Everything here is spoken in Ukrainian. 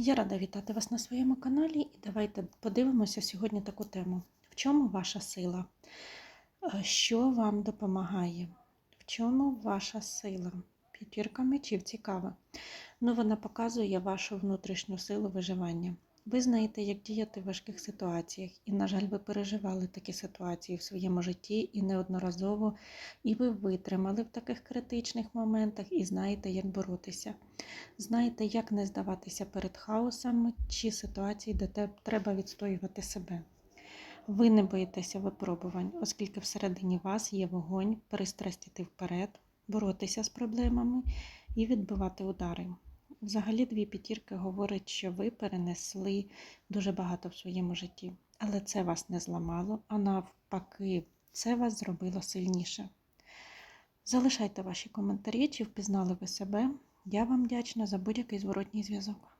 Я рада вітати вас на своєму каналі і давайте подивимося сьогодні таку тему. В чому ваша сила? Е, Що вам допомагає? В чому ваша сила? П'ятірка мечів цікава. Ну, вона показує вашу внутрішню силу виживання. Ви знаєте, як діяти в важких ситуаціях, і, на жаль, ви переживали такі ситуації в своєму житті і неодноразово, і ви витримали в таких критичних моментах і знаєте, як боротися. Знаєте, як не здаватися перед хаосом чи ситуації, де треба відстоювати себе. Ви не боїтеся випробувань, оскільки всередині вас є вогонь, пристрасть іти вперед, боротися з проблемами і відбивати удари. Взагалі, дві п'ятірки говорять, що ви перенесли дуже багато в своєму житті, але це вас не зламало, а навпаки, це вас зробило сильніше. Залишайте ваші коментарі, чи впізнали ви себе. Я вам вдячна за будь-який зворотній зв'язок.